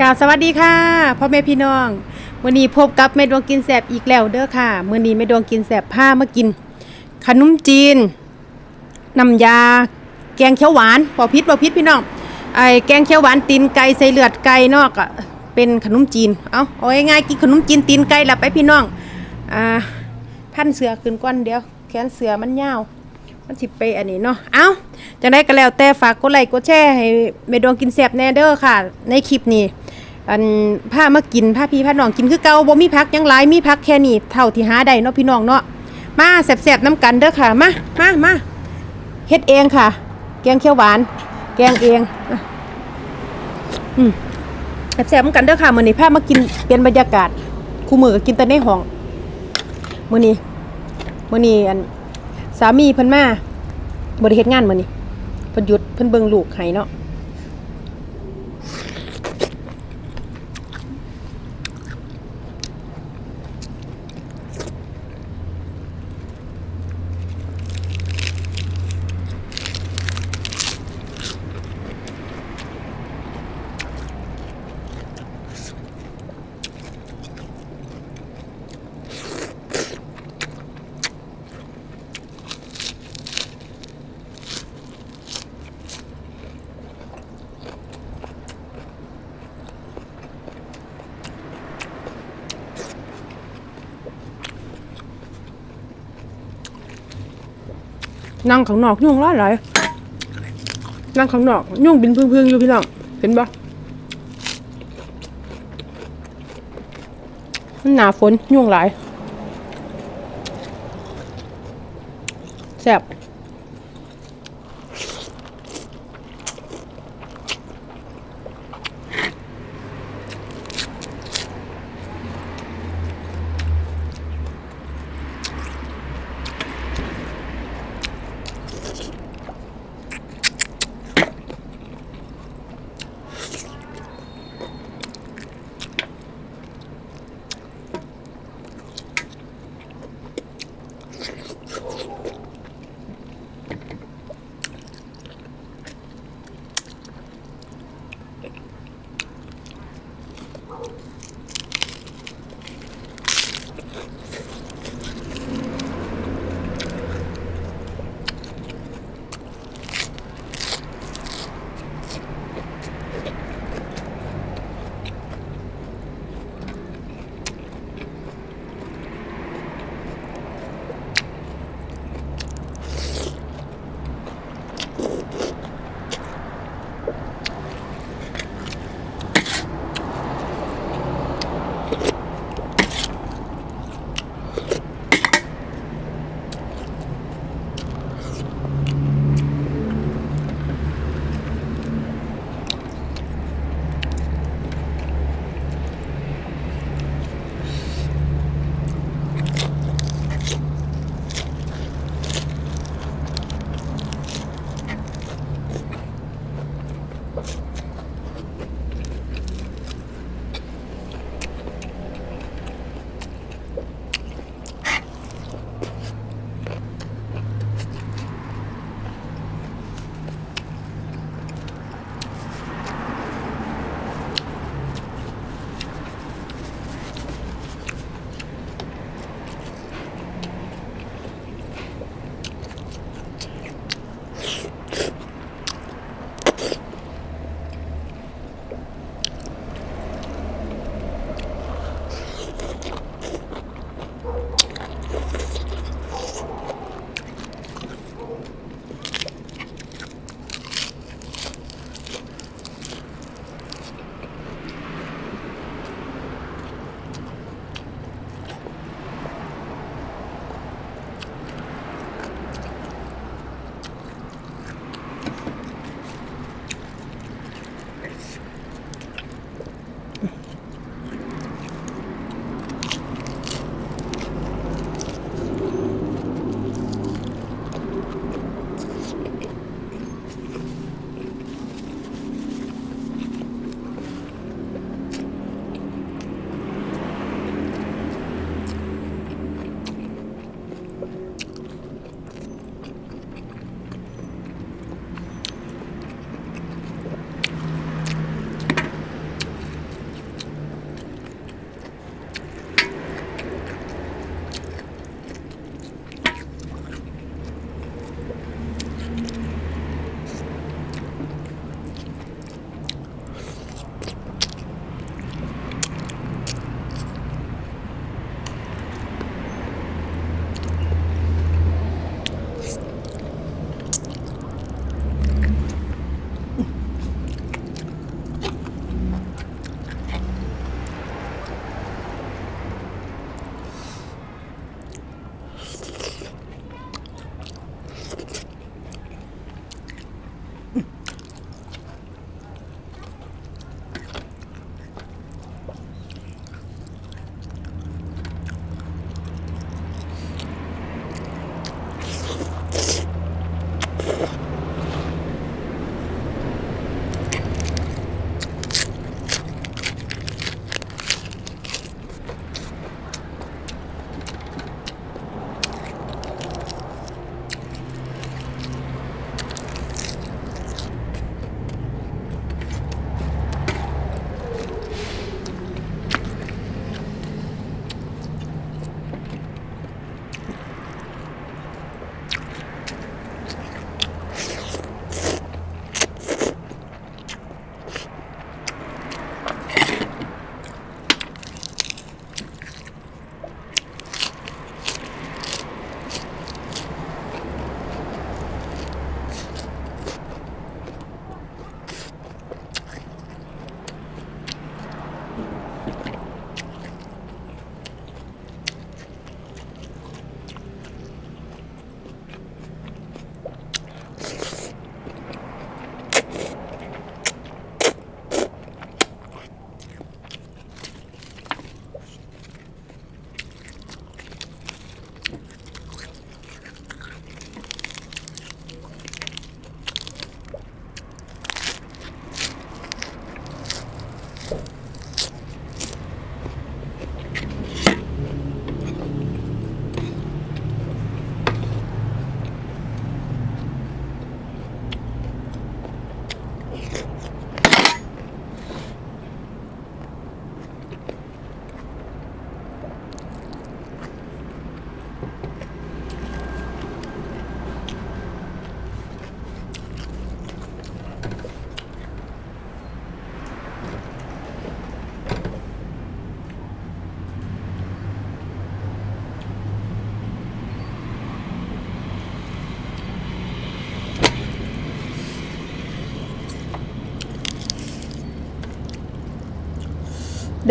กาวสวัสดีค่ะพ่อแม่พี่น้องวันนี้พบกับแม่ดวงกินแสบอีกแล้วเด้อค่ะมื้อนี้แม่ดวงกินแสบผ้ามากิน ขนมจีนน้ำยา แกงเขียวหวานบ่พิษบ่พิษพี่น้องไอ้แกงเขียวหวานตีนไก่ใส่เลือดไก่นอกอะเป็นขนมจีนเอาเอาง่ายๆกินขนมจีนตีนไก่ละไปพี่น้องอ่าพันเสือขึ้นก้อนเดียว แขนเสือมันยาว มันสิไปอันนี้เนาะเอ้าจังได้ก็แล้วแต่ฝากกดไลค์กดแชร์ให้แม่ดวงกินแซ่บแน่เด้อค่ะ ในคลิปนี้ อันพามากินพาพี่พาน้องกินคือเก่าบ่มีพักยังหลายมีพักแค่นี้เท่าที่หาได้เนาะพี่น้องเนาะมาแซ่บๆน้ำกันเด้อค่ะมามามาเฮ็ดเองค่ะ แกงเขียวหวาน แกงเองอืมแซ่บๆน้ำกันเด้อค่ะมื้อนี้พามากินเปลี่ยนบรรยากาศคู่มือก็กินแต่ในห้องมื้อนี้มื้อนี้อันสามีเพิ่นมาบริเฮ็ดงานมื้อนี้เพิ่นหยุดเพิ่นเบิ่งลูกให้เนาะ นั่งข้างนอกยุ่งร้านหลายนั่งข้างนอกยุ่งบินพึ่งๆอยู่พี่น้องเห็นปะมันหนาฝนยุ่งหลายแซ่บ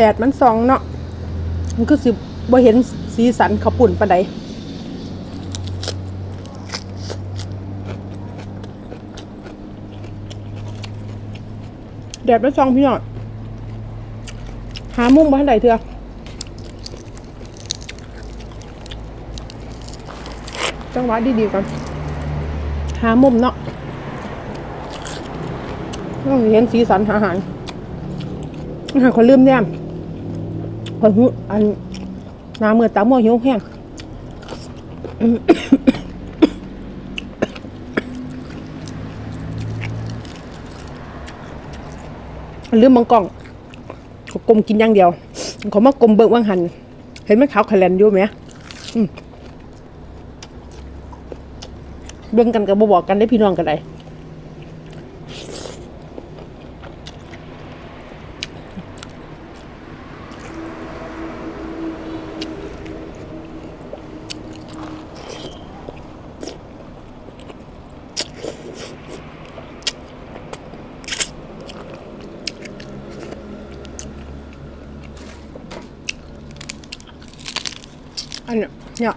แดดมันส่องเนาะมันก็สิบ่เห็นสีสันข้าวปุ่นปานใดแดดมันส่องพี่น้องหามุมบ้านใดเถอะจังหวะดีๆก่อนหามุมเนาะต้องเห็นสีสันอาหารอาหารคนลืมเนี่ คนหูอันน้ำมือตามัวหิวแห้งลืมมังกล่องกลมกินอย่างเดียวเขามากลมเบิกว่างหัน เห็นไหมขาวขแลนอยู่ไหมเบิ่งกันกับบบอกกันได้พี่น้องกันได้ อัน เนี่ย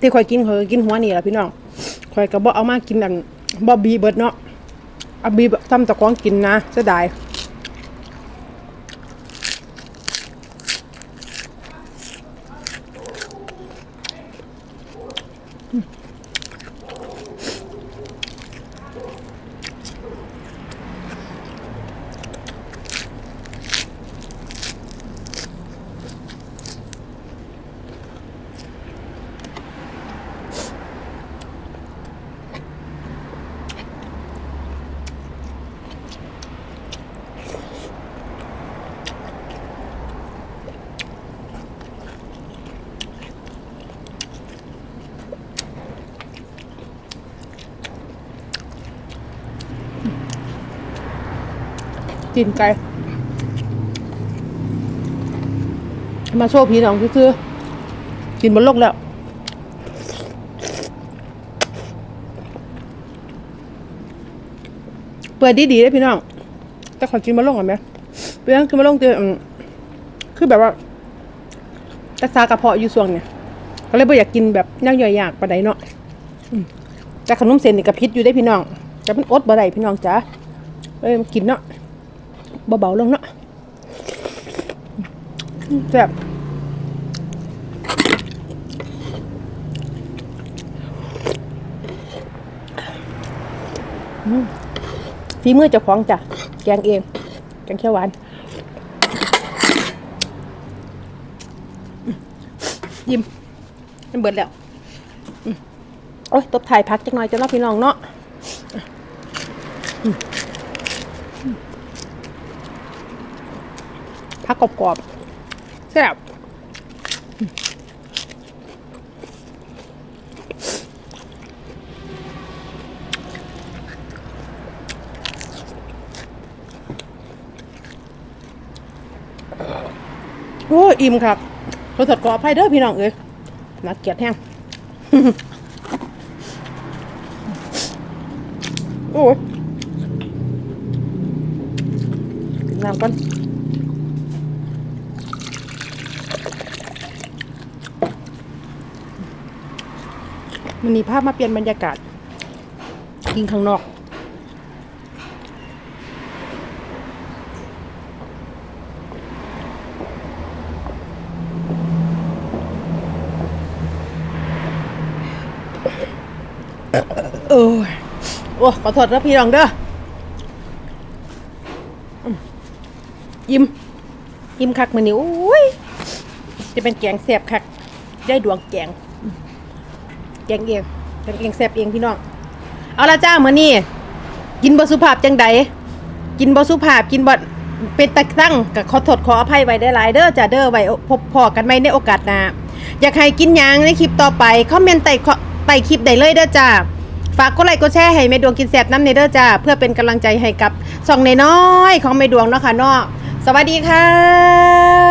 ที่คอยกินคอยกินหัวนี่แหละพี่น้องคอยก็บอกเอามากินอันบอบีเบิร์ดเนาะเอาบีทำตะกร้องกินนะเสียดาย กินไก่มาโชว์พี่น้องซื่อๆกินบนโลกแล้วเปิดดีๆได้พี่น้อง แต่ขอกินมาลงก่อนไหมเพื่อนกินมาลงเจออืมคือแบบว่ารักษากระเพาะอยู่ส่วงเนี่ย ก็เลยบ่อยากกินแบบย่างย่อยยากปานใดเนาะแต่ขนมเส้นนี่กระพิษอยู่ได้พี่น้องแต่มันอดบ่ได้พี่น้องจ้าเอ้ยมกินเนาะ เบาๆลงเนาะแซ่บฝีมือเจ้าของจ้ะ แกงเอง แกงเขียวหวาน ยิ้มมันเบิดแล้ว โอ้ย ตบถ่ายพักจักหน่อยจะเล่าพี่น้องเนาะอืม พักกรอบๆแซ่บโอ้ยอิ่มครับขอถอดกรอบให้เด้อพี่น้องเอ้ยนักเกียดแห้งโอ้ยนน้ำก่อน มันนี้ภาพมาเปลี่ยนบรรยากาศกินข้างนอก เออโอ้ขอโทษนะพี่รองเด้อยิ้มยิ้มคักมือนี้โอ้ยจะเป็นแกงแสบคักได้ดวงแกง แกงเองแกงเองแสบเองพี่น้อง เอาละจ้ามือนี้กินบสุภาพจังใดกินบสุภาพกินบเป็นตะตั้งกับขอโทษขออภัยไว้ได้หลายเด้อจ้าเด้อไว้พบพอกันไหมในโอกาสหน้าอยากให้กินยังในคลิปต่อไปคอมเมนต์ใต้ใต้คลิปได้เลยเด้อจ้าฝากกดไลค์กดแชร์ให้แม่ดวงกินแสบน้ำเนเด้อจ้าเพื่อเป็นกำลังใจให้กับส่องน้อยของแม่ดวงเนาะค่ะเนาะสวัสดีค่ะ